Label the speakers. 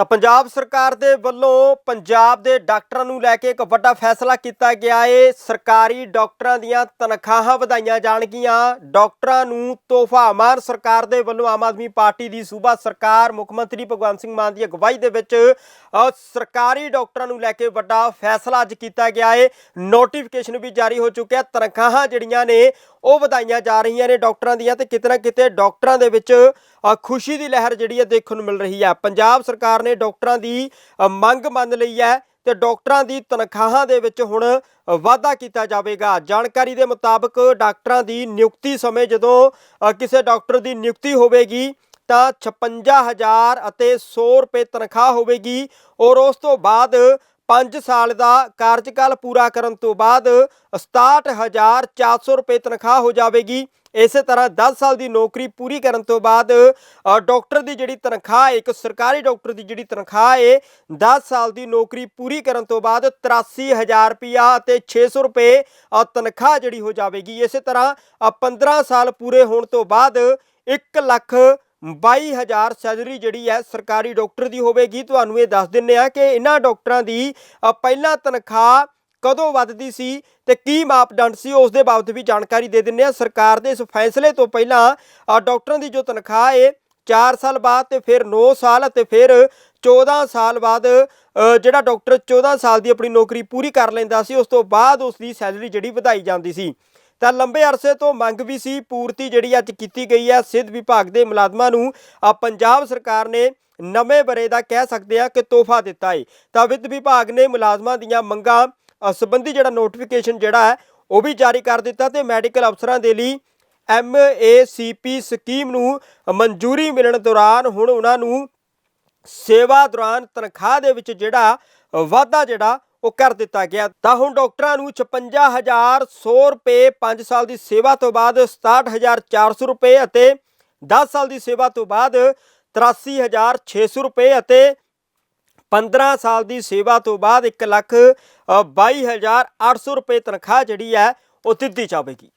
Speaker 1: ਤਾਂ ਪੰਜਾਬ ਸਰਕਾਰ ਦੇ ਵੱਲੋਂ ਪੰਜਾਬ ਦੇ ਡਾਕਟਰਾਂ ਨੂੰ ਲੈ ਕੇ ਇੱਕ ਵੱਡਾ ਫੈਸਲਾ ਕੀਤਾ ਗਿਆ ਏ। ਸਰਕਾਰੀ ਡਾਕਟਰਾਂ ਦੀਆਂ ਤਨਖਾਹਾਂ ਵਧਾਈਆਂ ਜਾਣਗੀਆਂ। ਡਾਕਟਰਾਂ ਨੂੰ ਤੋਹਫਾ। ਮਾਨ ਸਰਕਾਰ ਦੇ ਵੱਲੋਂ ਆਮ ਆਦਮੀ ਪਾਰਟੀ ਦੀ ਸੂਬਾ ਸਰਕਾਰ, ਮੁੱਖ ਮੰਤਰੀ ਭਗਵੰਤ ਸਿੰਘ ਮਾਨ ਦੀ ਅਗਵਾਈ ਦੇ ਵਿੱਚ ਸਰਕਾਰੀ ਡਾਕਟਰਾਂ ਨੂੰ ਲੈ ਕੇ ਵੱਡਾ ਫੈਸਲਾ ਅੱਜ ਕੀਤਾ ਗਿਆ ਏ। ਨੋਟੀਫਿਕੇਸ਼ਨ ਵੀ ਜਾਰੀ ਹੋ ਚੁੱਕਿਆ। ਤਨਖਾਹਾਂ ਜਿਹੜੀਆਂ ਨੇ, ਉਹ ਵਧਾਈਆਂ ਜਾ ਰਹੀਆਂ ਨੇ ਡਾਕਟਰਾਂ ਦੀਆਂ ਤੇ ਕਿਤੇ ਨਾ ਕਿਤੇ ਡਾਕਟਰਾਂ ਦੇ ਵਿੱਚ ਖੁਸ਼ੀ ਦੀ ਲਹਿਰ ਜਿਹੜੀ ਹੈ ਦੇਖਣ ਨੂੰ ਮਿਲ ਰਹੀ ਹੈ। ਪੰਜਾਬ ਸਰਕਾਰ ਨੇ ਡਾਕਟਰਾਂ ਦੀ ਮੰਗ ਮੰਨ ਲਈ ਹੈ ਤੇ ਡਾਕਟਰਾਂ ਦੀ ਤਨਖਾਹਾਂ ਦੇ ਵਿੱਚ ਹੁਣ ਵਾਧਾ ਕੀਤਾ ਜਾਵੇਗਾ। ਜਾਣਕਾਰੀ ਦੇ ਮੁਤਾਬਕ ਡਾਕਟਰਾਂ ਦੀ ਨਿਯੁਕਤੀ ਸਮੇਂ ਜਦੋਂ ਕਿਸੇ ਡਾਕਟਰ ਦੀ ਨਿਯੁਕਤੀ ਹੋਵੇਗੀ ਤਾਂ 56000 ਅਤੇ 100 ਰੁਪਏ ਤਨਖਾਹ ਹੋਵੇਗੀ ਔਰ ਉਸ ਤੋਂ ਬਾਅਦ 5 ਸਾਲ ਦਾ ਕਾਰਜਕਾਲ ਪੂਰਾ ਕਰਨ ਤੋਂ ਬਾਅਦ 67400 ਰੁਪਏ ਤਨਖਾਹ ਹੋ ਜਾਵੇਗੀ। ਇਸੇ ਤਰ੍ਹਾਂ 10 ਸਾਲ ਦੀ ਨੌਕਰੀ ਪੂਰੀ ਕਰਨ ਤੋਂ ਬਾਅਦ ਅ, ਡਾਕਟਰ ਦੀ ਜਿਹੜੀ ਤਨਖਾਹ ਹੈ, ਇੱਕ ਸਰਕਾਰੀ ਡਾਕਟਰ ਦੀ ਜਿਹੜੀ ਤਨਖਾਹ ਹੈ 10 ਸਾਲ ਦੀ ਨੌਕਰੀ ਪੂਰੀ ਕਰਨ ਤੋਂ ਬਾਅਦ 83000 ਰੁਪਿਆ ਅਤੇ 600 ਰੁਪਏ ਤਨਖਾਹ ਜਿਹੜੀ ਹੋ ਜਾਵੇਗੀ। ਇਸੇ ਤਰ੍ਹਾਂ ਅ, 15 ਸਾਲ ਪੂਰੇ ਹੋਣ ਤੋਂ ਬਾਅਦ 1 ਲੱਖ 22000 ਸੈਲਰੀ ਜਿਹੜੀ ਹੈ ਸਰਕਾਰੀ ਡਾਕਟਰ ਦੀ ਹੋਵੇਗੀ। ਤੁਹਾਨੂੰ ਇਹ ਦੱਸ ਦਿੰਨੇ ਆ ਕਿ ਇਹਨਾਂ ਡਾਕਟਰਾਂ ਦੀ ਪਹਿਲਾਂ ਤਨਖਾਹ ਕਦੋਂ ਵੱਧਦੀ ਸੀ ਤੇ ਕੀ ਮਾਪਦੰਡ ਸੀ ਉਸ ਦੇ ਬਾਬਤ ਵੀ ਜਾਣਕਾਰੀ ਦੇ ਦਿੰਨੇ ਆ ਸਰਕਾਰ ਦੇ ਇਸ ਫੈਸਲੇ ਤੋਂ ਪਹਿਲਾਂ ਅ, ਡਾਕਟਰਾਂ ਦੀ ਜੋ ਤਨਖਾਹ ਏ 4 ਸਾਲ ਬਾਅਦ ਤੇ ਫਿਰ 9 ਸਾਲ ਅਤੇ ਫਿਰ 14 ਸਾਲ ਬਾਅਦ ਜਿਹੜਾ ਡਾਕਟਰ 14 ਸਾਲ ਦੀ ਆਪਣੀ ਨੌਕਰੀ ਪੂਰੀ ਕਰ ਲੈਂਦਾ ਸੀ ਉਸ ਤੋਂ ਬਾਅਦ ਉਸ ਦੀ ਸੈਲਰੀ ਜਿਹੜੀ ਵਧਾਈ ਜਾਂਦੀ ਸੀ। ਤਾਂ ਲੰਬੇ ਅਰਸੇ ਤੋਂ ਮੰਗ ਵੀ ਸੀ ਪੂਰਤੀ ਜਿਹੜੀ ਅੱਜ ਕੀਤੀ ਗਈ ਹੈ ਸਿੱਧ ਵਿਭਾਗ ਦੇ ਮੁਲਾਜ਼ਮਾਂ ਨੂੰ ਪੰਜਾਬ ਸਰਕਾਰ ਨੇ ਨਵੇਂ ਬਰੇ ਦਾ ਕਹਿ ਸਕਦੇ ਆ ਕਿ ਤੋਹਫਾ ਦਿੱਤਾ ਹੈ ਤਾਂ ਵਿੱਤ ਵਿਭਾਗ ਨੇ ਮੁਲਾਜ਼ਮਾਂ ਦੀਆਂ ਮੰਗਾਂ ਸੰਬੰਧੀ ਜਿਹੜਾ ਨੋਟੀਫਿਕੇਸ਼ਨ ਜਿਹੜਾ ਹੈ, ਉਹ ਵੀ ਜਾਰੀ ਕਰ ਦਿੱਤਾ ਤੇ ਮੈਡੀਕਲ ਅਫਸਰਾਂ ਦੇ ਲਈ ਐਮਏਸੀਪੀ ਸਕੀਮ ਨੂੰ ਮਨਜ਼ੂਰੀ ਮਿਲਣ ਦੌਰਾਨ ਹੁਣ ਉਹਨਾਂ ਨੂੰ ਸੇਵਾ ਦੌਰਾਨ ਤਨਖਾਹ ਦੇ ਵਿੱਚ ਜਿਹੜਾ ਵਾਧਾ ਜਿਹੜਾ, ਉਹ ਕਰ ਦਿੱਤਾ ਗਿਆ। ਤਾਂ ਹੁਣ ਡਾਕਟਰਾਂ ਨੂੰ 56100 ਰੁਪਏ 5 ਸਾਲ ਦੀ ਸੇਵਾ ਤੋਂ ਬਾਅਦ 67400 ਰੁਪਏ ਅਤੇ 10 ਸਾਲ ਦੀ ਸੇਵਾ ਤੋਂ ਬਾਅਦ 83600 ਰੁਪਏ ਅਤੇ 15 ਸਾਲ ਦੀ ਸੇਵਾ ਤੋਂ ਬਾਅਦ 1 ਲੱਖ 22800 ਰੁਪਏ ਤਨਖਾਹ ਜਿਹੜੀ ਹੈ, ਉਹ ਦਿੱਤੀ ਜਾਵੇਗੀ।